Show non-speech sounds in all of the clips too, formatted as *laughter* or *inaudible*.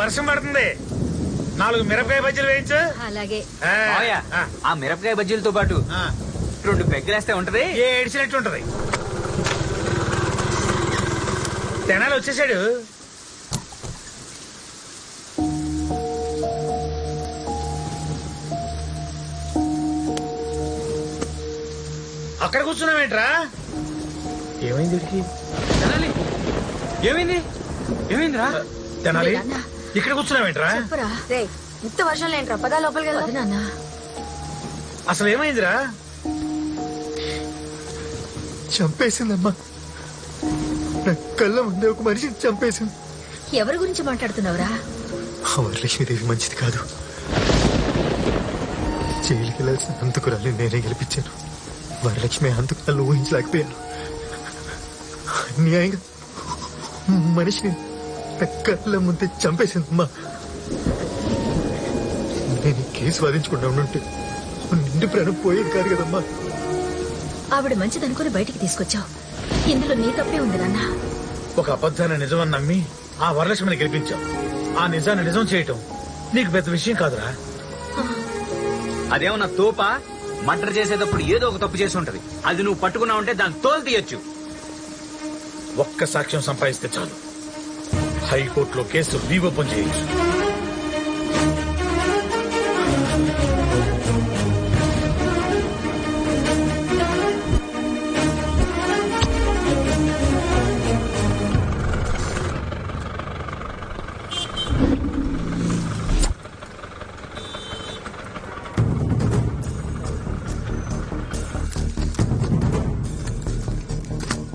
వర్షం పడుతుంది. నాలుగు మిరపకాయ బజ్జీలు వేయించు. అలాగే. ఆ, మావయ్య ఆ, ఆ మిరపకాయ బజ్జీలతో పాటు ఆ. రెండు పెగ్గలేస్తే ఉంటది? ఏ ఏడిచినట్టు ఉంటది. తెనాలి వచ్చేసాడు. అక్కడ కూర్చున్నావేంట్రా? ఏమైంది ఏమైంది? ఏమైందిరా? తెనాలి? నాన్న. ఇక్కడ కూర్చున్నావేంట్రా చెప్పరా. రే ఇంత వర్షం లేంట్రా పదా లోపలికి నాన్న అసలు ఏమైందిరా? చంపేసిందమ్మా. నా కళ్ళ ముందే ఒక మనిషిని చంపేసింది. ఎవరి గురించి మాట్లాడుతున్నావురా? ఆ వరలక్ష్మీదేవి మంచిది కాదు. జైలుకి వెళ్ళాల్సిన హంతకురాలి నేనే గెలిపించాను. వరలక్ష్మి హంతకురాలు ఊహించలేకపోయాను. అన్యాయంగా మనిషిని నా కళ్ళ ముందే చంపేసిందమ్మా. నేను ఈ కేసు వాదించకుండా ఉండుంటే నిండు ప్రాణం పోయేది కాదు కదమ్మా. ఆవిడ మంచిదనుకుని బయటికి తీసుకొచ్చావు. ఇందులో నీ తప్పే ఉంది నాన్న. ఒక అబద్ధాన్ని నిజమని నమ్మి ఆ వరలక్ష్మిని గెలిపించావు. ఆ నిజాన్ని నిజం చేయటం నీకు పెద్ద విషయం కాదురా. అదేమన్నా తోప? మర్డర్ చేసేటప్పుడు ఏదో ఒక తప్పు చేసి ఉంటది. అది నువ్వు పట్టుకున్నావు అంటే దాన్ని తోలు తీయొచ్చు. ఒక్క సాక్ష్యం సంపాదిస్తే చాలు. హైకోర్టులో కేసు రీఓపెన్ చేయొచ్చు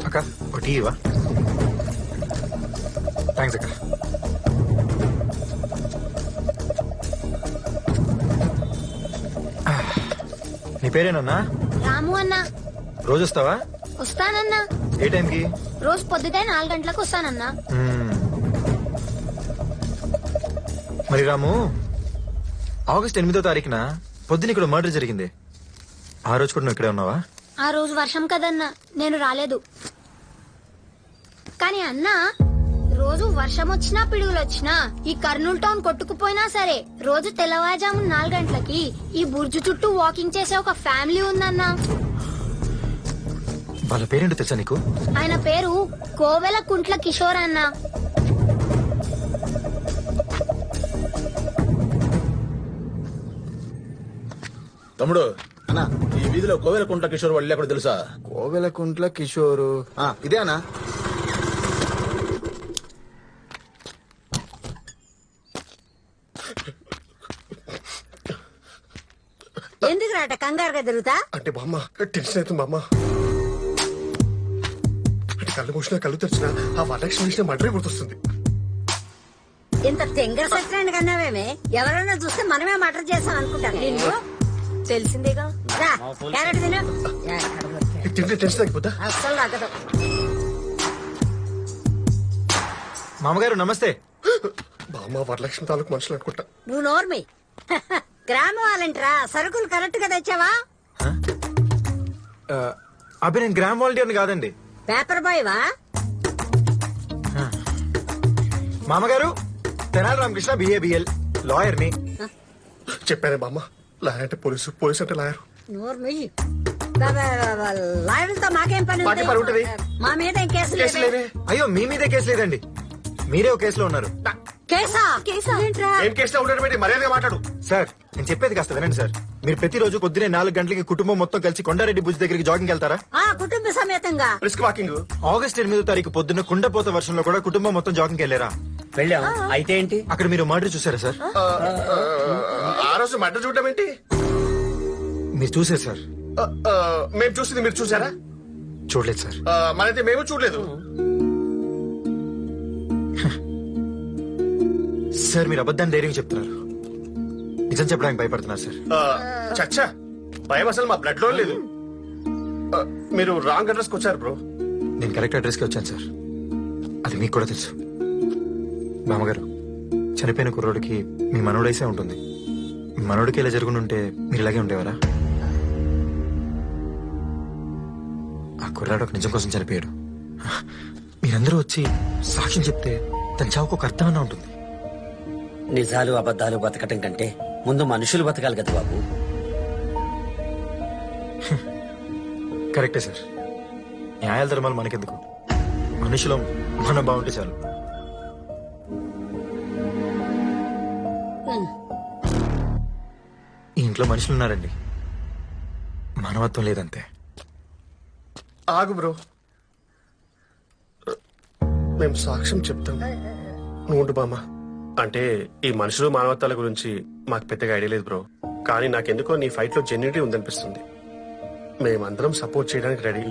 అక్క ఒక థ్యాంక్స్ అక్క *sighs* నీ పేరేనన్నా? రాము అన్నా. రోజు వస్తావా? వస్తానన్నా. ఏ టైంకి? రోజు పొద్దుటే నాలుగు గంటలకు వస్తానన్నా. మరి రాము ఆగస్ట్ ఎనిమిదో తారీఖున పొద్దున ఇక్కడ మర్డర్ జరిగింది. ఆ రోజు కూడా నువ్వు ఇక్కడే ఉన్నావా? ఆ రోజు వర్షం కదన్నా. నేను రాలేదు. కానీ అన్నా రోజు వర్షం వచ్చినా పిడుగులు వచ్చినా ఈ కర్నూలు టౌన్ కొట్టుకుపోయినా సరే రోజు తెల్లవారుజాము నాలుగు గంటలకి ఈ బుర్జు చుట్టూ వాకింగ్ చేసే ఒక ఫ్యామిలీ ఉందన్నా. వాళ్ళ పేరేంటో తెలుసా నీకు? ఆయన పేరు కోవెల కుంట్ల కిషోర్ అన్నా. తమ్ముడు అన్నా ఈ వీధిలో కోవెలకుంట కిషోర్ వాళ్ళు ఎక్కడ తెలుసా? కోవెలకుంట్ల కిషోరు. ఆ, ఇదే అన్నా. రాట కంగారుగా తిరుగుతా? అంటే బామ్మ టెన్షన్ అవుతుంది బామ్మ. అంటే కళ్ళు మూసినా కళ్ళు తెరిచినా ఆ వరలక్ష్మి విషయం మడ్రే గుర్తొస్తుంది. ఇంత తెంగర సత్యాన్ని కన్నావేమే? ఎవరైనా చూస్తే మనమే మటర్ చేస్తాం అనుకుంటారు. నిన్ను? తెలిసిందేగా? రా, క్యారెట్ తిను? ఇది తింటే టెన్షన్ అస్సలు తగ్గదు. మామగారు నమస్తే. బామ్మ వరలక్ష్మి తాలూకు మనుషులు అనుకుంటా. నువ్వు నోర్మి. *laughs* గ్రామం వాళ్ళంటరా సరుకులు కరెక్ట్గా తెచ్చావా? ఆ, అబ్బే నేను గ్రామ్ వాలంటీర్ని కాదండి. పేపర్ బాయ్ వా మామగారు తెనాలి రామకృష్ణ బిఏబిఎల్ లాయర్ని చెప్పానే బామ్మ లాయర్ అంటే పోలీసు పోలీసు అంటే లాయర్. నోర్మి లాయర్లతో మాకేం పని ఉంటది? మా మీద ఏం కేసు కేసు లేదు? లేదే అయ్యో మీ మీదే కేసు లేదండి. మీరే ఒక కేసులో ఉన్నారు. కేసా? కేసా? ఏంట్రా? ఏం కేసులో ఉండడం పెట్టి మర్యాదగా మాట్లాడు. సార్ నేను చెప్పేది కాస్త వినండి సార్. మీరు ప్రతిరోజు పొద్దునే నాలుగు గంటలకి కుటుంబం మొత్తం కలిసి కొండారెడ్డి భుజ్ దగ్గరికి జాగింగ్ వెళ్తారా? ఆ కుటుంబ సమేతంగా. రిస్క్ వాకింగ్ ఆగస్ట్ ఎనిమిదో తారీఖు పొద్దున్న కుండపోత వర్షంలో కూడా కుటుంబం మొత్తం జాగింగ్ వెళ్ళారా? వెళ్ళాం. అయితే ఏంటి? అక్కడ మీరు మర్డర్ చూసారా సార్? ఆ. రోజు మడ్డ చూడడం ఏంటి? మీరు చూసారు సార్. మేము చూసింది మీరు చూసారా? చూడలేదు సార్. మనైతే మేము చూడలేదు. సార్ మీరు అబద్ధాన్ని ధైర్యం చెప్తున్నారు. నిజం చెప్పడానికి భయపడుతున్నారు సార్ చచ్చా భయం అసలు మా బ్లడ్లో లేదు. మీరు రాంగ్ అడ్రస్కి వచ్చారు బ్రో నేను కరెక్ట్ అడ్రస్కి వచ్చాను సార్ అది మీకు కూడా తెలుసు. మామగారు చనిపోయిన కుర్రోడికి మీ మనోడైసే ఉంటుంది. మీ మనోడికి ఇలా జరుగుంటే మీరు ఇలాగే ఉండేవారా? ఆ కుర్రాడు ఒక నిజం కోసం చనిపోయాడు. మీరందరూ వచ్చి సాక్ష్యం చెప్తే తన చావుకు ఒక అర్థమన్నా ఉంటుంది. నిజాలు అబద్ధాలు బతకటం కంటే ముందు మనుషులు బతకాలి కదా బాబు. కరెక్టే సార్. న్యాయాల ధర్మాలు మనకెందుకు? మనుషులం మనం బాగుంటే చాలు. ఈ ఇంట్లో మనుషులు ఉన్నారండి. మానవత్వం లేదంతే. ఆగు బ్రో. మేము సాక్ష్యం చెప్తాం. నువ్వు ఉండు బామ్మ. అంటే ఈ మనుషులు మానవతాల గురించి మాకు పెద్దగా ఐడియా లేదు బ్రో. కానీ నాకెందుకో నీ ఫైట్లో జెన్యునిటీ ఉందనిపిస్తుంది. మేమందరం సపోర్ట్ చేయడానికి రెడీ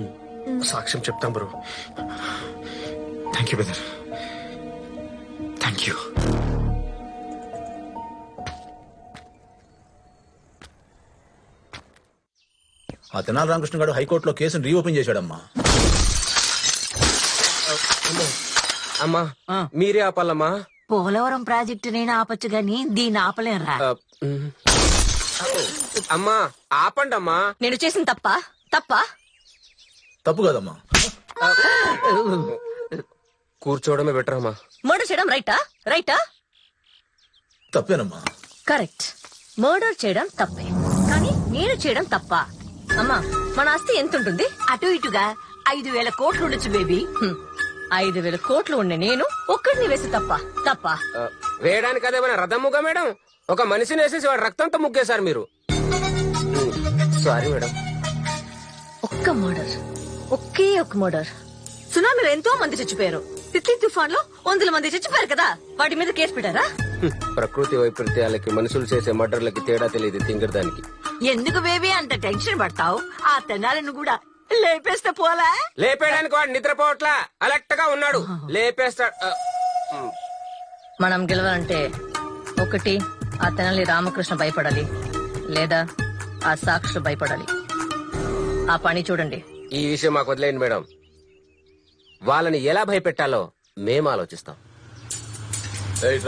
సాక్ష్యం చెప్తాం bro. Thank you brother thank you ఆ తెనాలి రామకృష్ణ గారు హైకోర్టులో కేసును రీఓపెన్ చేశాడమ్మా. అమ్మా మీరే ఆపాలమ్మా? పోలవరం ప్రాజెక్టు నేను ఆపచ్చు గాని దీన్ని ఆపలేనురా. ఆ, ఉమ్. అమ్మా ఆపండి అమ్మా నేను చేసిన తప్ప? తప్ప? తప్పు కదమ్మా. కూర్చోవడమే బెటర్ అమ్మా. మర్డర్ చేయడం రైటా రైటా తప్పేనమ్మా. కరెక్ట్ మర్డర్ చేయడం తప్పే. కానీ నేను చేయడం తప్ప? అమ్మా మన ఆస్తి ఎంత ఉంటుంది అటు ఇటుగా ఐదు వేల కోట్లు ఉండొచ్చు బేబీ. ఐదు వేల కోట్లు ఉండే నేను ఒక్కడిని వేసి తప్ప తప్ప. ఆ, వేయడానికి అదేమైనా రథముగా మేడం? ఒక మనిషిని వేసేసి వాడు రక్తంతో ముగ్గేశారు మీరు. Sorry madam. ఒక్క మర్డర్ ఒకే ఒక మర్డర్ సునామీలో ఎంతో మంది చచ్చిపోయారు. తిత్లీ తుఫాన్లో వందల మంది చచ్చిపోయారు కదా? వాటి మీద కేసు పెట్టారా? హ్మ్. ప్రకృతి వైపరీత్యాలకి మనుషులు చేసే మర్డర్లకి తేడా తెలియదు తింగరదానికి ఎందుకు బేబీ అంత టెన్షన్ పడతావు? ఆ తెనాలను కూడా లేపేస్తే పోలా? లేపేయడానికి వాడు నిద్రపోవట్లా. అలర్ట్గా ఉన్నాడు లేపేస్తాడు ఆ, ఉమ్. మనం గెలవాలంటే ఒకటి ఆ తెనాలి రామకృష్ణ భయపడాలి లేదా ఆ సాక్షులు భయపడాలి. ఆ పని చూడండి. ఈ విషయం మాకు వదిలేయండి మేడం. వాళ్ళని ఎలా భయపెట్టాలో మేము ఆలోచిస్తాం. ఏయ్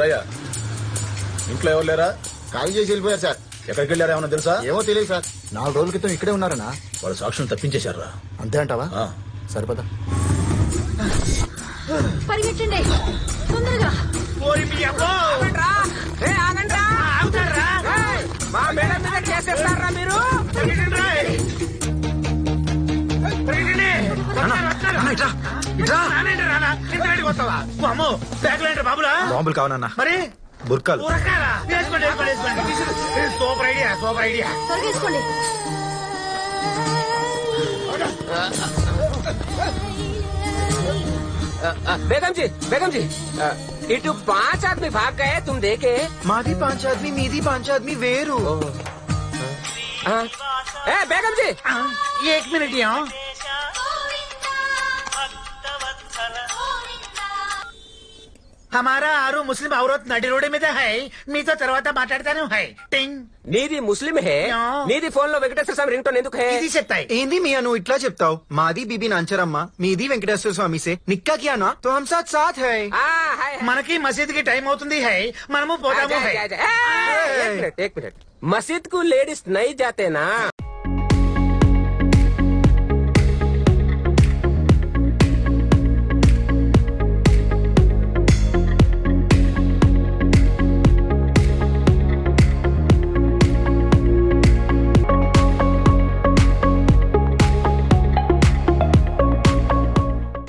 ఇంట్లో ఎవరు లేరా? ఖాళీ చేసి వెళ్ళిపోయారు సార్. ఎక్కడికి వెళ్ళారా ఏమన్నా తెలుసా? ఏమో తెలియదు సార్. నాలుగు రోజుల క్రితం ఇక్కడే ఉన్నారనా? వాళ్ళ సాక్షులను తప్పించేశారా అంతే అంటావా. సరిపదా. పరిగెట్టండి తొందరగా. మా మేడం మీద కేసేస్తారా మీరు? బాబులా? బాంబులు కావనన్నా. మరి? బుర్కాలు. ఉరకాలా? వేసుకోండి, వేసుకోండి, వేసుకోండి. సూపర్ ఐడియా సూపర్ ఐడియా త్వరగా వేసుకోండి बेगम जी बेगम जी अ, इटू पांच आदमी भाग गए तुम देखे మాది పాంచ్ ఆద్మీ మీది పాంచ్ ఆద్మీ వేరు हाँ। ए बेगम जी एक मिनट यहाँ హమారా ఆరు ముస్లిం ఔరత్ నడి రోడ్డు మీద హై మీతో తర్వాత మాట్లాడతాను హై టింగ్ నీది ముస్లిం హే నీది ఫోన్లో వెంకటేశ్వర స్వామి రింగ్ టోన్ ఎందుకు ఇది చెప్తాయి ఏంది మీ అను ఇట్లా చెప్తావు మాది బీబీ నాంచరమ్మ మీది వెంకటేశ్వర స్వామి సే నిక్కా కియా నా తో హమ్ సాత్ సాత్ హై మనకి మసీద్కి టైం అవుతుంది హై మనము పోతాము హై ఏక్ మినిట్, ఏక్ మినిట్ మసీద్కు లేడీస్ నై జాతే నా